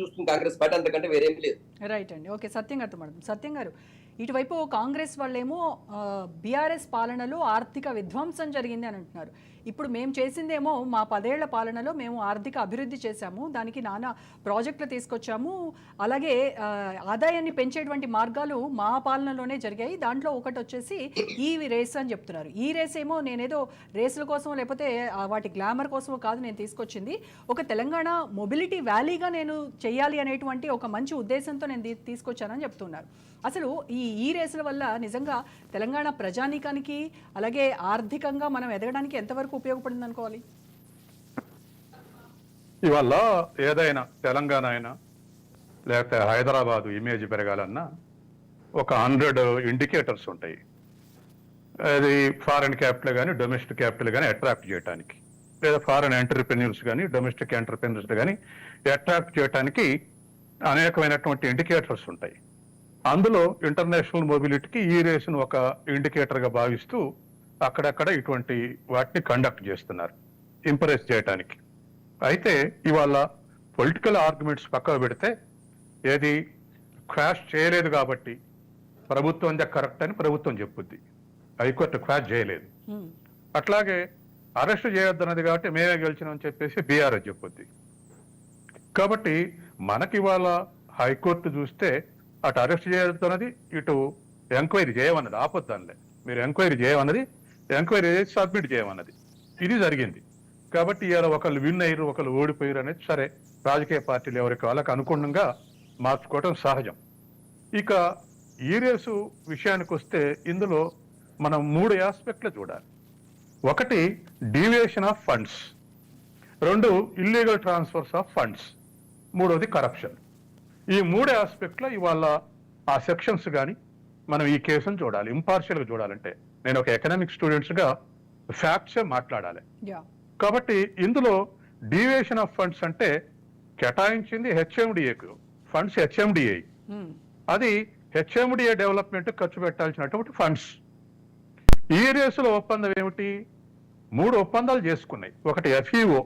చూస్తుంది కాంగ్రెస్ పార్టీ అంతకంటే వేరేం లేదు. రైట్ అండి. ఓకే సత్యం గారితో మేడం సత్యం గారు ఇటువైపు కాంగ్రెస్ వాళ్ళేమో బీఆర్ఎస్ పాలనలో ఆర్థిక విధ్వంసం జరిగింది అని అంటున్నారు. ఇప్పుడు మేము చేసిందేమో మా పదేళ్ళ పాలనలో మేము ఆర్థిక అభివృద్ధి చేశాము దానికి నానా ప్రాజెక్టులు తీసుకొచ్చాము అలాగే ఆదాయాన్ని పెంచేటువంటి మార్గాలు మా పాలనలోనే జరిగాయి దాంట్లో ఒకటి వచ్చేసి ఈ రేస్ అని చెప్తున్నారు. ఈ రేస్ ఏమో నేనేదో రేసుల కోసం లేకపోతే వాటి గ్లామర్ కోసమో కాదు నేను తీసుకొచ్చింది. ఒక తెలంగాణ మొబిలిటీ వ్యాలీగా నేను చేయాలి అనేటువంటి ఒక మంచి ఉద్దేశంతో నేను తీసుకొచ్చానని చెప్తున్నారు. అసలు ఈ ఈ రేసుల వల్ల నిజంగా తెలంగాణ ప్రజానీకానికి అలాగే ఆర్థికంగా మనం ఎదగడానికి ఎంతవరకు ఉపయోగపడింది అనుకోవాలి? ఇవాళ ఏదైనా తెలంగాణ అయినా లేకపోతే హైదరాబాదు ఇమేజ్ పెరగాలన్నా ఒక హండ్రెడ్ ఇండికేటర్స్ ఉంటాయి. అది ఫారెన్ క్యాపిటల్ కానీ డొమెస్టిక్ క్యాపిటల్ కానీ అట్రాక్ట్ చేయడానికి లేదా ఫారెన్ ఎంటర్ప్రెన్యూర్స్ కానీ డొమెస్టిక్ ఎంటర్ప్రెన్యూర్స్ కానీ అట్రాక్ట్ చేయడానికి అనేకమైనటువంటి ఇండికేటర్స్ ఉంటాయి. అందులో ఇంటర్నేషనల్ మొబిలిటీకి ఈ రేసును ఒక ఇండికేటర్గా భావిస్తూ అక్కడక్కడ ఇటువంటి వాటిని కండక్ట్ చేస్తున్నారు. ఇంప్రెస్ చేయడానికి అయితే ఇవాళ పొలిటికల్ ఆర్గ్యుమెంట్స్ పక్కకు పెడితే ఏది క్రాష్ చేయలేదు కాబట్టి ప్రభుత్వం కరెక్ట్ అని ప్రభుత్వం చెప్పుద్ది. హైకోర్టు క్రాష్ చేయలేదు. అట్లాగే అరెస్ట్ చేయొద్దన్నది కాబట్టి మేమే గెలిచినామని చెప్పేసి బీఆర్ఎస్ చెప్పుద్ది. కాబట్టి మనకి ఇవాళ హైకోర్టు చూస్తే అటు అరెస్ట్ చేయాలన్నది ఇటు ఎంక్వైరీ చేయమన్నది. ఆపొద్దనలే మీరు ఎంక్వైరీ చేయమన్నది ఎంక్వైరీ చేసి సబ్మిట్ చేయమన్నది. ఇది జరిగింది. కాబట్టి ఇవాళ ఒకళ్ళు విన్ అయ్యారు ఒకళ్ళు ఓడిపోయారు అనేది సరే. రాజకీయ పార్టీలు ఎవరికి వాళ్ళకి అనుగుణంగా మార్చుకోవటం సహజం. ఇక ఈ రేసు విషయానికి వస్తే ఇందులో మనం మూడు ఆస్పెక్ట్లు చూడాలి. ఒకటి డీవియేషన్ ఆఫ్ ఫండ్స్. రెండు ఇల్లీగల్ ట్రాన్స్ఫర్స్ ఆఫ్ ఫండ్స్. మూడోది కరప్షన్ ఈ మూడు ఆస్పెక్ట్లో ఇవాళ ఆ సెక్షన్స్ కానీ మనం ఈ కేసును చూడాలి ఇంపార్షియల్గా చూడాలంటే. నేను ఒక ఎకనామిక్ స్టూడెంట్స్గా ఫ్యాక్ట్సే మాట్లాడాలి. కాబట్టి ఇందులో డీవియేషన్ ఆఫ్ ఫండ్స్ అంటే కేటాయించింది హెచ్ఎండిఏకు ఫండ్స్ హెచ్ఎండిఏ. అది హెచ్ఎండిఏ డెవలప్మెంట్ ఖర్చు పెట్టాల్సినటువంటి ఫండ్స్ ఈ రేసులో ఒప్పందం ఏమిటి? మూడు ఒప్పందాలు చేసుకున్నాయి. ఒకటి ఎఫ్ఈఓ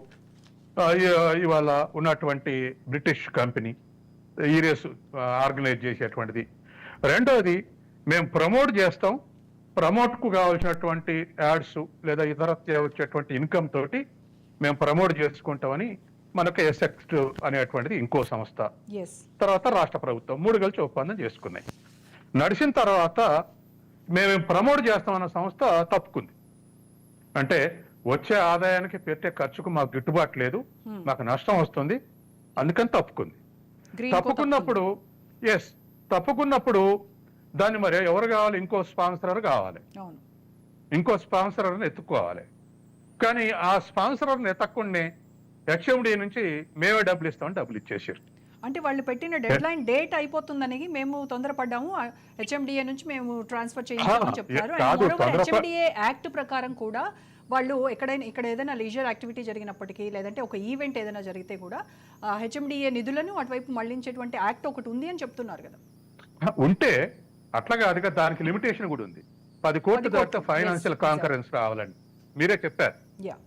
ఇవాళ ఉన్నటువంటి బ్రిటిష్ కంపెనీ ఈ రేసు ఆర్గనైజ్ చేసేటువంటిది. రెండోది మేము ప్రమోట్ చేస్తాం. ప్రమోట్కు కావాల్సినటువంటి యాడ్స్ లేదా ఇతర వచ్చేటువంటి ఇన్కమ్ తోటి మేము ప్రమోట్ చేసుకుంటామని మనకు ఎసెక్ట్ అనేటువంటిది ఇంకో సంస్థ. తర్వాత రాష్ట్ర ప్రభుత్వం మూడు కలిసి ఒప్పందం చేసుకున్నాయి. నడిచిన తర్వాత మేము ప్రమోట్ చేస్తామన్న సంస్థ తప్పుకుంది. అంటే వచ్చే ఆదాయానికి పెట్టే ఖర్చుకు మాకు గిట్టుబాటు లేదు. మాకు నష్టం వస్తుంది అందుకని తప్పుకుంది. తప్పుకున్నప్పుడు ఎస్ తప్పుకున్నప్పుడు దాన్ని మరి ఎవరు కావాలి? ఇంకో స్పాన్సర్ కావాలి. ఇంకో స్పాన్సర్ ఎత్తుక్కోవాలి. కానీ ఆ స్పాన్సర్ ఎత్తక్కుండే హెచ్ఎండి నుంచి మేమే డబ్బులు ఇస్తామని డబ్బులు ఇచ్చేసారు. అంటే వాళ్ళు పెట్టిన డెడ్ లైన్ డేట్ అయిపోతుందని మేము తొందరపడ్డాము. హెచ్ఎండిఏ నుంచి మేము ట్రాన్స్ఫర్ చేయించామని ఆ, చెప్తారు. హెచ్ఎండిఏ యాక్ట్ ప్రకారం కూడా వాళ్ళు ఎక్కడైనా ఇక్కడ ఏదైనా లీజర్ యాక్టివిటీ జరిగినప్పటికీ లేదంటే ఒక ఈవెంట్ ఏదైనా జరిగితే కూడా హెచ్ఎండిఏ నిధులను అటువైపు మళ్ళించేటువంటి యాక్ట్ ఒకటి ఉంది అని చెప్తున్నారు కదా. ఉంటే అట్లా కాదుగా దానికి లిమిటేషన్ కూడా ఉంది. పది కోట్లు దాటితే ఫైనాన్షియల్ yes, కాంకరెన్స్ కావాలండి మీరే చెప్పారు.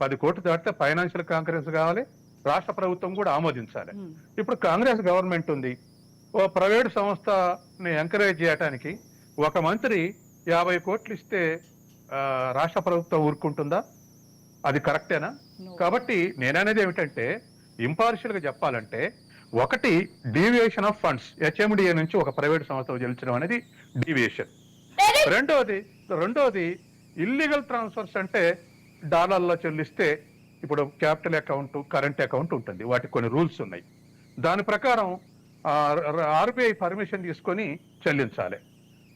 పది కోట్లు దాటితే ఫైనాన్షియల్ కాంకరెన్స్ కావాలి రాష్ట్ర ప్రభుత్వం కూడా ఆమోదించాలి. Hmm. ఇప్పుడు కాంగ్రెస్ గవర్నమెంట్ ఉంది. ఓ ప్రైవేట్ సంస్థని ఎంకరేజ్ చేయడానికి ఒక మంత్రి యాభై కోట్లు ఇస్తే రాష్ట్ర ప్రభుత్వం ఊరుకుంటుందా? అది కరెక్టేనా. కాబట్టి నేననేది ఏమిటంటే ఇంపార్షియల్గా చెప్పాలంటే ఒకటి డీవియేషన్ ఆఫ్ ఫండ్స్ హెచ్ఎండిఏ నుంచి ఒక ప్రైవేట్ సంస్థ చెల్లించడం అనేది డీవియేషన్ రెండోది రెండోది ఇల్లీగల్ ట్రాన్స్ఫర్స్ అంటే డాలర్లో చెల్లిస్తే ఇప్పుడు క్యాపిటల్ అకౌంట్ కరెంట్ అకౌంట్ ఉంటుంది. వాటికి కొన్ని రూల్స్ ఉన్నాయి. దాని ప్రకారం ఆర్బీఐ పర్మిషన్ తీసుకొని చెల్లించాలి.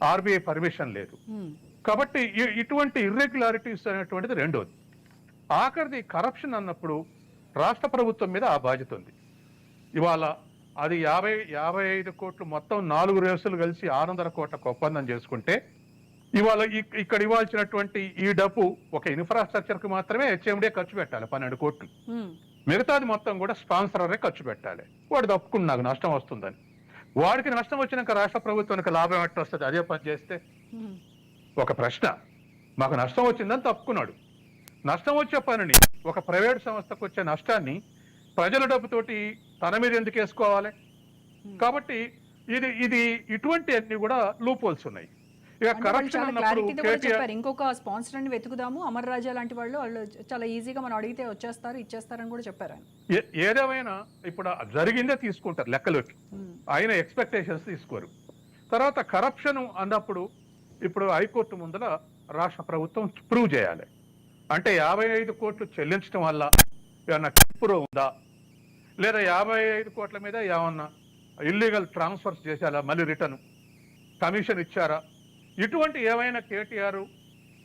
ఆర్బీఐ పర్మిషన్ లేదు. Hmm. కాబట్టి ఇటువంటి ఇర్రెగ్యులారిటీస్ అనేటువంటిది రెండోది. ఆఖరిది కరప్షన్ అన్నప్పుడు రాష్ట్ర ప్రభుత్వం మీద ఆ బాధ్యత ఉంది. ఇవాళ అది యాభై యాభై ఐదు కోట్లు మొత్తం నాలుగు రేసులు కలిసి ఆరు వందల కోట్లకు ఒప్పందం చేసుకుంటే ఇవాళ ఇక్- ఇక్కడ ఇవ్వాల్సినటువంటి ఈ డబ్బు ఒక ఇన్ఫ్రాస్ట్రక్చర్కి మాత్రమే హెచ్ఎండే ఖర్చు పెట్టాలి పన్నెండు కోట్లు. మిగతాది మొత్తం కూడా స్పాన్సరే ఖర్చు పెట్టాలి. వాడు తప్పుకుని నాకు నష్టం వస్తుందని. వాడికి నష్టం వచ్చినాక రాష్ట్ర ప్రభుత్వానికి లాభం ఎట్లా వస్తుంది? అదే పని చేస్తే. ఒక ప్రశ్న. మాకు నష్టం వచ్చిందని తప్పుకున్నాడు. నష్టం వచ్చే పనిని ఒక ప్రైవేట్ సంస్థకు వచ్చే నష్టాన్ని ప్రజల డబ్బుతోటి తన మీద ఎందుకు వేసుకోవాలి? కాబట్టి ఇది ఇది ఇటువంటి అన్ని కూడా లూపోల్స్ ఉన్నాయి. ఇక కరప్షన్ ఇంకొక స్పాన్సర్ని వెతుకుదాము. అమర్ రాజా లాంటి వాళ్ళు వాళ్ళు చాలా ఈజీగా మనం అడిగితే వచ్చేస్తారు ఇచ్చేస్తారని కూడా చెప్పారు ఏదేమైనా ఇప్పుడు జరిగిందే తీసుకుంటారు లెక్కలోకి. ఆయన ఎక్స్పెక్టేషన్స్ తీసుకోరు. తర్వాత కరప్షన్ అన్నప్పుడు ఇప్పుడు హైకోర్టు ముందర రాష్ట్ర ప్రభుత్వం ప్రూవ్ చేయాలి. అంటే యాభై ఐదు కోట్లు చెల్లించడం వల్ల ఏమన్నా కిప్పురు ఉందా? లేదా యాభై ఐదు కోట్ల మీద ఏమన్నా ఇల్లీగల్ ట్రాన్స్ఫర్స్ చేశారా? మళ్ళీ రిటర్న్ కమిషన్ ఇచ్చారా? ఇటువంటి ఏమైనా కేటీఆర్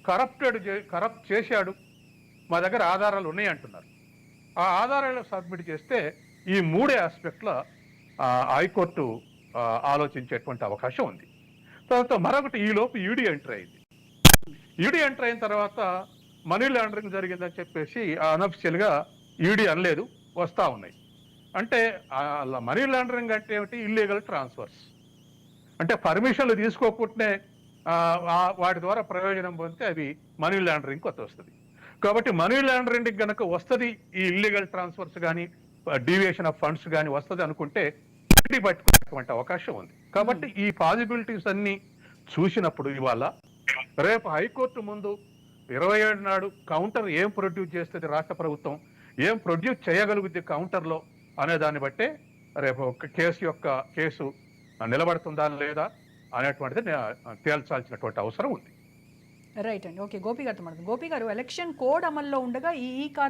కరప్టెడ్ కరప్ట్ చేశాడు? మా దగ్గర ఆధారాలు ఉన్నాయి అంటున్నారు. ఆ ఆధారాలు సబ్మిట్ చేస్తే ఈ మూడే ఆస్పెక్ట్ల హైకోర్టు ఆలోచించేటువంటి అవకాశం ఉంది. తర్వాత మరొకటి ఈలోపు ఈడీ ఎంటర్ అయింది. ఈడీ ఎంటర్ అయిన తర్వాత మనీ లాండరింగ్ జరిగిందని చెప్పేసి అన్అఫిషియల్గా ఈడీ అనలేదు వస్తా ఉన్నాయి. అంటే మనీ లాండరింగ్ అంటే ఏమిటి? ఇల్లీగల్ ట్రాన్స్ఫర్స్ అంటే పర్మిషన్లు తీసుకోకుండానే వాటి ద్వారా ప్రయోజనం పొందితే అది మనీ లాండరింగ్ కొత్త వస్తుంది. కాబట్టి మనీ లాండరింగ్ కనుక వస్తుంది ఈ ఇల్లీగల్ ట్రాన్స్ఫర్స్ కానీ డీవియేషన్ ఆఫ్ ఫండ్స్ కానీ వస్తుంది అనుకుంటే ఈడీ పట్టుకునేటువంటి అవకాశం ఉంది. కాబట్టి ఈ పాసిబిలిటీస్ అన్ని చూసినప్పుడు ఇవాళ రేపు హైకోర్టు ముందు ఇరవై ఏడు నాడు కౌంటర్ ఏం ప్రొడ్యూస్ చేస్తుంది రాష్ట్ర ప్రభుత్వం ఏం ప్రొడ్యూస్ చేయగలుగుద్ది కౌంటర్లో అనే దాన్ని బట్టే రేపు ఒక కేసు యొక్క కేసు నిలబడుతుందా లేదా అనేటువంటిది తేల్చాల్సినటువంటి అవసరం ఉంది. రైట్ అండి. ఓకే గోపి గారితో మాట్లాడదాం. గోపి గారు ఎలక్షన్ కోడ్ అమల్లో ఉండగా ఈ ఈ కార్